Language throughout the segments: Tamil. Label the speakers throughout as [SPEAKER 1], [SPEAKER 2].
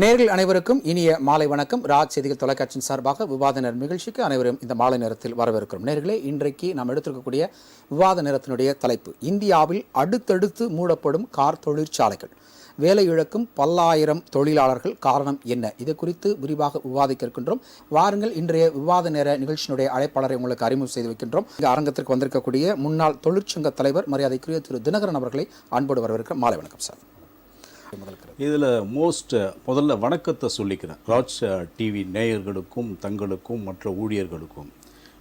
[SPEAKER 1] நேர்கள் அனைவருக்கும் இனிய மாலை வணக்கம். ராஜ் செய்திகள் தொலைக்காட்சியின் சார்பாக விவாத நேர நிகழ்ச்சிக்கு அனைவரும் இந்த மாலை நேரத்தில் வரவேற்கிறோம். நேர்களே இன்றைக்கு நாம் எடுத்திருக்கக்கூடிய விவாத நேரத்தினுடைய தலைப்பு இந்தியாவில் அடுத்தடுத்து மூடப்படும் கார் தொழிற்சாலைகள். வேலை இழக்கும் பல்லாயிரம் தொழிலாளர்கள் காரணம் என்ன? இது குறித்து விரிவாக விவாதிக்க இருக்கின்றோம். வாருங்கள் இன்றைய விவாத நேர நிகழ்ச்சியினுடைய அழைப்பாளரை உங்களுக்கு அறிமுகம் செய்து வைக்கின்றோம். இந்த அரங்கத்திற்கு வந்திருக்கக்கூடிய முன்னாள் தொழிற்சங்க தலைவர் மரியாதைக்குரிய திரு தினகரன் அவர்களை அன்போடு வரவேற்கிறோம் மாலை வணக்கம் சார்.
[SPEAKER 2] இதில் மோஸ்ட் முதல்ல வணக்கத்தை சொல்லிக்கிறேன். ராஜ் டிவி நேயர்களுக்கும் தங்களுக்கும் மற்ற ஊழியர்களுக்கும்.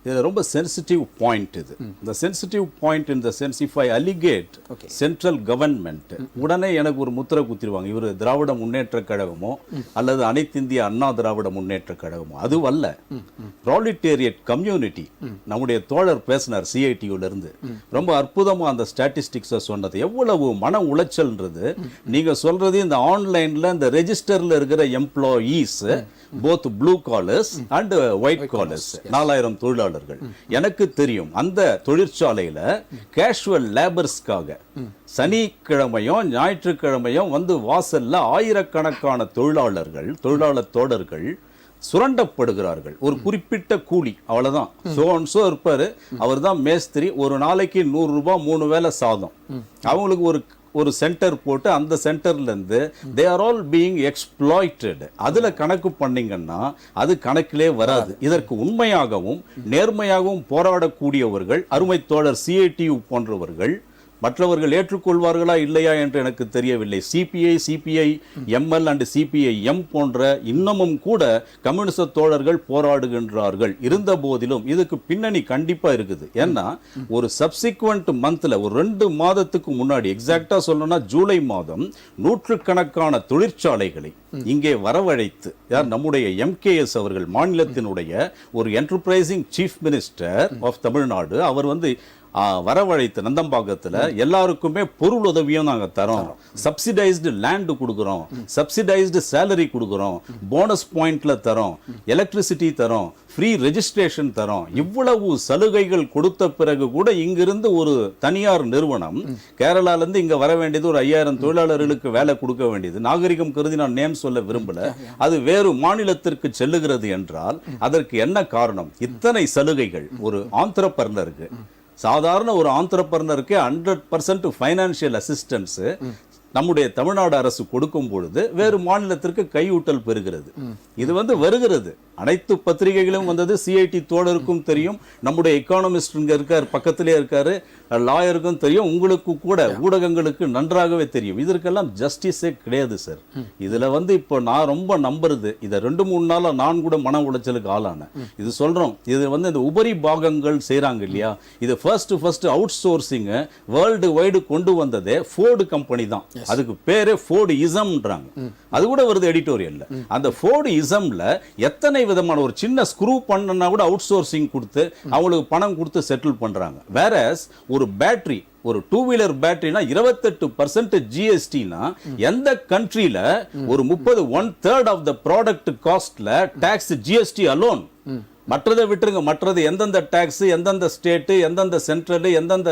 [SPEAKER 2] இது ரொம்ப சென்சிட்டிவ் பாயிண்ட் இது. இந்த சென்சிட்டிவ் பாயிண்ட் இந்த sense if I allocate central government உடனே எனக்கு ஒரு முத்திரை குத்திடுவாங்க. இவர் திராவிட முன்னேற்ற கழகமோ அல்லது அனைத்து இந்திய அண்ணா திராவிட முன்னேற்ற கழகமோ அதுவல்ல ப்ராலிட்டேரியட் கம்யூனிட்டி நம்முடைய தோழர் பேசினார் சிஐடியூல இருந்து. ரொம்ப அற்புதமா அந்த ஸ்டாட்டிஸ்டிக்ஸை சொன்னது. எவ்வளவு மன உளைச்சல்ன்றது. நீங்க சொல்றது இந்த ஆன்லைன்ல இந்த ரெஜிஸ்டர்ல இருக்கிற employees both blue collars and white collars நாலாயிரம் தொழிலாளர்கள். எனக்கு தெரியும் அந்த தொழிற்சாலையில் கேஷுவல் லேபர்ஸ்க்காக சனிக்கிழமையும் ஞாயிற்றுக்கிழமையும் வந்து வாசல்ல ஆயிரக்கணக்கான தொழிலாளர்கள் தொழிலாளர் தோழர்கள் சுரண்டப்படுகிறார்கள். ஒரு குறிப்பிட்ட கூலி அவ்வளவுதான். சோன்சோ இருப்பாரு. அவர் தான் மேஸ்திரி. ஒரு நாளைக்கு நூறு ரூபாய் மூணு வேளை சாதம். அவங்களுக்கு ஒரு ஒரு சென்டர் போட்டு அந்த சென்டர்லேருந்து they are all being exploited அதில் கணக்கு பண்ணிங்கன்னா அது கணக்கிலே வராது. இதற்கு உண்மையாகவும் நேர்மையாகவும் போராடக்கூடியவர்கள் அருமை தோழர் சிஐடியு போன்றவர்கள் மற்றவர்கள் ஏற்றுக்கொள்வார்களா இல்லையா என்று எனக்கு தெரியவில்லை. CPI CPI ML and CPI M போன்ற இன்னமும் கூட கம்யூனிச தோழர்கள் போராடுகின்றார்கள். இருந்த போதிலும் இதுக்கு பின்னணி கண்டிப்பாக இருக்குது. ஏன்னா ஒரு சப்சிக்வெண்ட் மந்தில் ஒரு ரெண்டு மாதத்துக்கு முன்னாடி எக்ஸாக்டாக சொல்லணும்னா ஜூலை மாதம் நூற்றுக்கணக்கான தொழிற்சாலைகளை இங்கே வரவழைத்து யார் நம்முடைய எம்கேஎஸ் அவர்கள் மாநிலத்தினுடைய ஒரு enterprising chief minister of Tamil Nadu அவர் வந்து வரவழைத்து நந்தம்பாக்கத்தில் எல்லாருக்குமே பொருள் உதவியும் நாங்கள் தரோம். சப்சிடைஸ்டு லேண்டு கொடுக்குறோம். சப்சிடைஸ்டு சேலரி கொடுக்குறோம். போனஸ் பாயிண்ட்ல தரோம். எலக்ட்ரிசிட்டி தரோம். ஃப்ரீ ரெஜிஸ்ட்ரேஷன் தரோம். இவ்வளவு சலுகைகள் கொடுத்த பிறகு கூட இங்கிருந்து ஒரு தனியார் நிறுவனம் கேரளால இருந்து இங்க வர வேண்டியது ஒரு ஐயாயிரம் தொழிலாளர்களுக்கு வேலை கொடுக்க வேண்டியது. நாகரிகம் கருதி நான் நேம் சொல்ல விரும்பல. அது வேறு மாநிலத்திற்கு செல்லுகிறது என்றால் அதற்கு என்ன காரணம்? இத்தனை சலுகைகள் ஒரு ஆந்திரப்பர்னருக்கு சாதாரண ஒரு ஆந்திரப்பர்னருக்கு ஹண்ட்ரட் பர்சன்ட் ஃபைனான்சியல் அசிஸ்டன்ஸு நம்முடைய தமிழ்நாடு அரசு கொடுக்கும் பொழுது வேறு மாநிலத்திற்கு கையூட்டல் பெறுகிறது. இது வந்து வருகிறது. அனைத்து பத்திரிகைகளும் வந்தது. சிஐடி தோழருக்கும் தெரியும். நம்முடைய எக்கானமிஸ்ட் இங்க இருக்கார் பக்கத்திலே இருக்காரு. லாயருக்கும் தெரியும். உங்களுக்கு கூட ஊடகங்களுக்கு நன்றாகவே தெரியும். இதற்கெல்லாம் ஜஸ்டிஸே கிடையாது சார் இதுல வந்து இப்போ நான் ரொம்ப நம்புறது இதை ரெண்டு மூணு நாளா நான் கூட மன உளைச்சலுக்கு ஆளானேன். இது சொல்றோம். இது வந்து இந்த உபரி பாகங்கள் செய்றாங்க இல்லையா? இது first first outsourcing worldwide கொண்டு வந்ததே ஃபோர்டு கம்பெனி தான். அதுக்கு பேரே ஃபோர்டு இசம்ன்றாங்க அது கூட வருது எடிட்டோரியல்ல அந்த ஃபோர்டு இசம்ல எத்தனை விதமான ஒரு சின்ன ஸ்க்ரூ பண்ணனா கூட அவுட் சோர்சிங் கொடுத்து அவங்களுக்கு பணம் கொடுத்து செட்டில் பண்றாங்க. வேற ஒரு பேட்டரி ஒரு டூ வீலர் பேட்டரினா இருபத்தெட்டு பர்சன்ட் ஜிஎஸ்டினா எந்த கண்ட்ரில ஒரு முப்பது one third of the product காஸ்ட்ல tax GST alone மற்றதை விட்டுருங்க. மற்றது எந்தெந்த டேக்ஸு எந்தெந்த ஸ்டேட்டு எந்தெந்த சென்ட்ரல் எந்தெந்த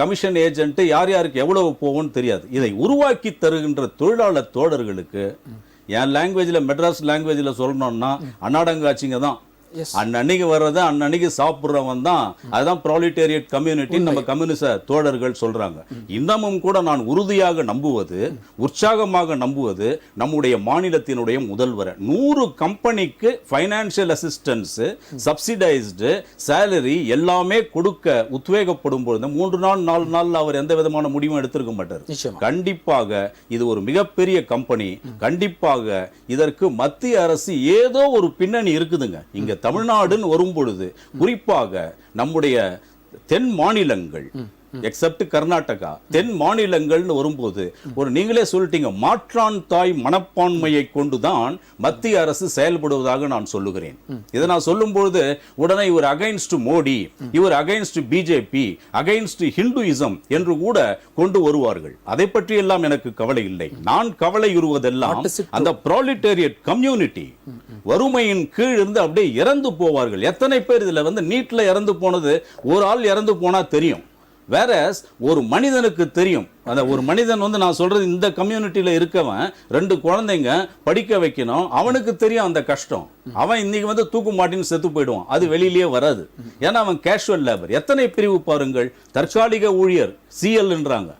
[SPEAKER 2] கமிஷன் ஏஜென்ட்டு யார் யாருக்கு எவ்வளவு போகும்னு தெரியாது. இதை உருவாக்கி தருகின்ற தொழிலாளர் தோழர்களுக்கு என் லாங்குவேஜ்ல மெட்ராஸ் லாங்குவேஜ்ல சொல்லணும்னா அன்னாடங்காட்சிங்க தான் அன்னன்னைக்கு வர்றது அன்னன்னைக்கு சாப்பிடுறவன் தான். அதுதான் ப்ராலிட்டேரியட் கம்யூனிட்டி நம்ம கம்யூனிச தோழர்கள் சொல்றாங்க. இன்னமும் கூட நான் உறுதியாக நம்புவது உற்சாகமாக நம்புவது நம்முடைய மாநிலத்தினுடைய முதல்வர். நூறு கம்பெனிக்கு ஃபைனான்சியல் அசிஸ்டன்ஸ் சப்சிடைஸ்டு சேலரி எல்லாமே கொடுக்க உத்வேகப்படும் பொழுது மூன்று நாள் நாலு நாள்ல அவர் எந்த விதமான முடிவும் எடுத்திருக்க மாட்டார். கண்டிப்பாக இது ஒரு மிகப்பெரிய கம்பெனி கண்டிப்பாக இதற்கு மத்திய அரசு ஏதோ ஒரு பின்னணி இருக்குதுங்க. இங்க தமிழ்நாடுன்னு வரும் பொழுது குறிப்பாக நம்முடைய தென் மாநிலங்கள் எக்ஸப்ட் கர்நாடகா தென் மாநிலங்கள்னு வரும்போது ஒரு நீங்களே சொல்லிட்டீங்க மாற்றான் தாய் மனப்பான்மையை கொண்டுதான் மத்திய அரசு செயல்படுவதாக நான் சொல்லுகிறேன். இதை நான் சொல்லும் பொழுது உடனே இவர் அகைன்ஸ்ட் மோடி இவர் அகைன்ஸ்ட் பிஜேபி அகைன்ஸ்ட் ஹிந்துயிசம் என்று கூட கொண்டு வருவார்கள். அதை பற்றி எல்லாம் எனக்கு கவலை இல்லை. நான் கவலையுறுவதெல்லாம் அந்த ப்ராலிட்டேரியட் கம்யூனிட்டி வறுமையின் கீழ் இருந்து அப்படியே இறந்து போவார்கள். எத்தனை பேர் இதுல வந்து நீட்ல இறந்து போனது? ஒரு ஆள் இறந்து போனா தெரியும். வேற ஒரு மனிதனுக்கு தெரியும். அந்த ஒரு மனிதன் வந்து நான் சொல்றது இந்த கம்யூனிட்டியில இருக்கவன் ரெண்டு குழந்தைங்க படிக்க வைக்கணும் அவனுக்கு தெரியும் அந்த கஷ்டம். அவன் இன்னைக்கு வந்து தூக்கு மாட்டின்னு செத்து போயிடுவான். அது வெளியிலேயே வராது. ஏன்னா அவன் கேஷுவல் லேபர் எத்தனை பிரிவு பாருங்கள்? தற்காலிக ஊழியர் சிஎல்ன்றாங்க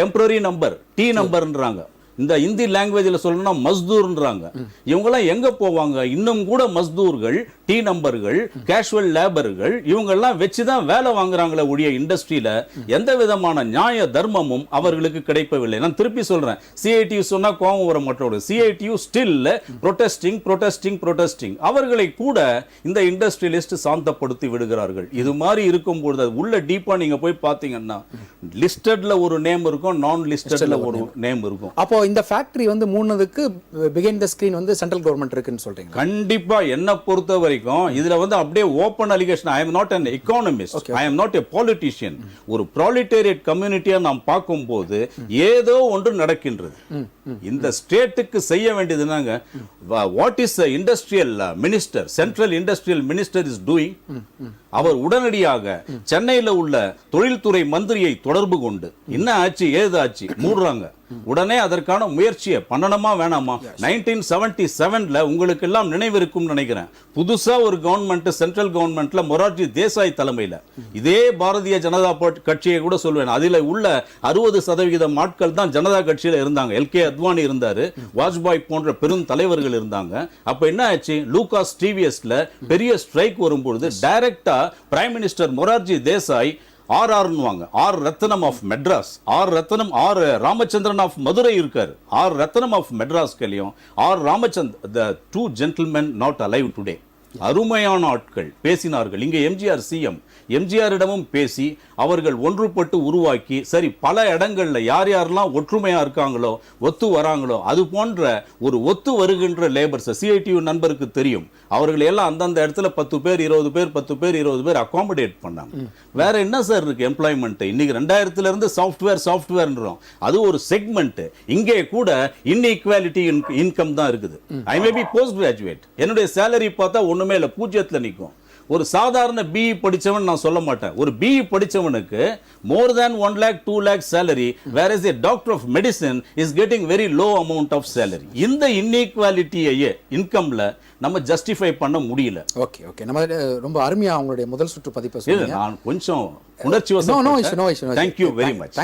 [SPEAKER 2] டெம்பரரி நம்பர் டி நம்பர்ன்றாங்க இந்த இந்தி லாங்குவேஜில் சொல்லணும்னா மஸ்தூர்ன்றாங்க. இவங்கெல்லாம் எங்க போவாங்க? இன்னும் கூட மஸ்தூர்கள் டி நம்பர்கள் கேஷுவல் லேபர்கள் இவங்கெல்லாம் வச்சு தான் வேலை வாங்குறாங்களே ஒழிய இண்டஸ்ட்ரியில எந்த விதமான நியாய தர்மமும் அவர்களுக்கு கிடைப்பவில்லை. நான் திருப்பி சொல்றேன். சிஐடியு சொன்னா கோபம் வர மற்றோடு C I T U still protesting protesting protesting அவர்களை கூட இந்த இண்டஸ்ட்ரியலிஸ்ட் சாந்தப்படுத்தி விடுகிறார்கள். இது மாதிரி இருக்கும்பொழுது அது உள்ள டீப்பா நீங்க போய் பார்த்தீங்கன்னா லிஸ்டட்ல ஒரு நேம் இருக்கும் நான் லிஸ்டட்ல ஒரு நேம் இருக்கும்.
[SPEAKER 1] அப்போ இந்த ஃபேக்டரி வந்து மூணுதுக்கு பிகைன் த ஸ்கிரீன் வந்து சென்ட்ரல் கவர்மெண்ட் இருக்குன்னு சொல்றீங்க
[SPEAKER 2] கண்டிப்பா. என்ன பொறுத்த வரைக்கும் இதுல வந்து அப்படியே open allegation I am not an economist I am not a politician. ஒரு ப்ராலிட்டேரியட் கம்யூனிட்டியா நாம் பார்க்கும்போது ஏதோ ஒன்று நடக்கின்றது. இந்த ஸ்டேட்டுக்கு செய்ய வேண்டியது என்னங்க? What is industrial minister central industrial minister is doing அவர் உடனடியாக சென்னையில உள்ள தொழில்துறை மந்திரியை தொடர்பு கொண்டு என்ன ஆச்சு? ஏது ஆச்சு? மூடுறாங்க. உடனே அதற்கான முயற்சியை பண்ணணுமா? வேணாமா? நைன்டீன் செவன்டி செவன்ல உங்களுக்கு எல்லாம் நினைவு இருக்கும்னு நினைக்கிறேன். புதுசா ஒரு கவர்மெண்ட் சென்ட்ரல் கவர்மெண்ட்ல மொரார்ஜி தேசாய் தலைமையில. இதே பாரதிய ஜனதா கட்சியை கூட சொல்வேன். அதுல உள்ள அறுபது சதவிகிதம் ஆட்கள் தான் ஜனதா கட்சியில இருந்தாங்க. எல். கே. அத்வானி இருந்தாரு. வாஜ்பாய் போன்ற பெரும் தலைவர்கள் இருந்தாங்க. அப்ப என்ன ஆச்சு? லூகாஸ் டிவிஎஸ்ல பெரிய ஸ்ட்ரைக் வரும்பொழுது டைரக்டா prime minister Morarji Desai R ஆர்னுவாங்க R Ratnam of Madras R Ratnam R Ramachandran of Madurai இருக்கார். R Ratnam of மெட்ராஸ்கலையும் R Ramachand the two gentlemen not alive today அருமையான ஆட்கள் பேசினார்கள். இங்கே எம்ஜிஆர் சிஎம் எம்ஜிஆரிடமும் பேசி அவர்கள் ஒன்றுபட்டு உருவாக்கி சரி பல இடங்கள்ல யார் யாரெல்லாம் ஒற்றுமையா இருக்காங்களோ ஒத்து வராங்களோ அது போன்ற ஒரு ஒத்து வருகின்ற லேபர்ஸ் சிஐடியு நண்பருக்கு தெரியும். அவர்களை எல்லாம் அந்தந்த இடத்துல பத்து பேர் இருபது பேர் பத்து பேர் இருபது பேர் அகாமடேட் பண்ணாங்க. வேற என்ன சார் இருக்கு எம்ப்ளாய்மெண்ட் இன்னைக்கு ரெண்டாயிரத்துல இருந்து சாஃப்ட்வேர் சாஃப்ட்வேர்ன்றோம் அது ஒரு செக்மெண்ட் இங்கே கூட இன்இக்வாலிட்டி இன்கம் தான் இருக்குது. I may be post graduate என்னுடைய சேலரி பார்த்தா ஒண்ணுமே இல்லை பூஜ்ஜியத்துல நிற்கும் ஒரு சாதாரண பிஇ படிச்சவன் நான் சொல்ல மாட்டேன். ஒரு BE படிச்சவனுக்கு more than one lakh two lakh salary where is a doctor of medicine is getting very low amount of salary இந்த இன்இக்வாலிட்டியையே இன்கம்ல நம்ம ஜஸ்டிஃபை பண்ண முடியல.
[SPEAKER 1] ஓகே ஓகே நம்ம ரொம்ப அருமையா அவங்களுடைய முதல் சுற்று பதிப்பை
[SPEAKER 2] நான் கொஞ்சம் உணர்ச்சி. Thank you very much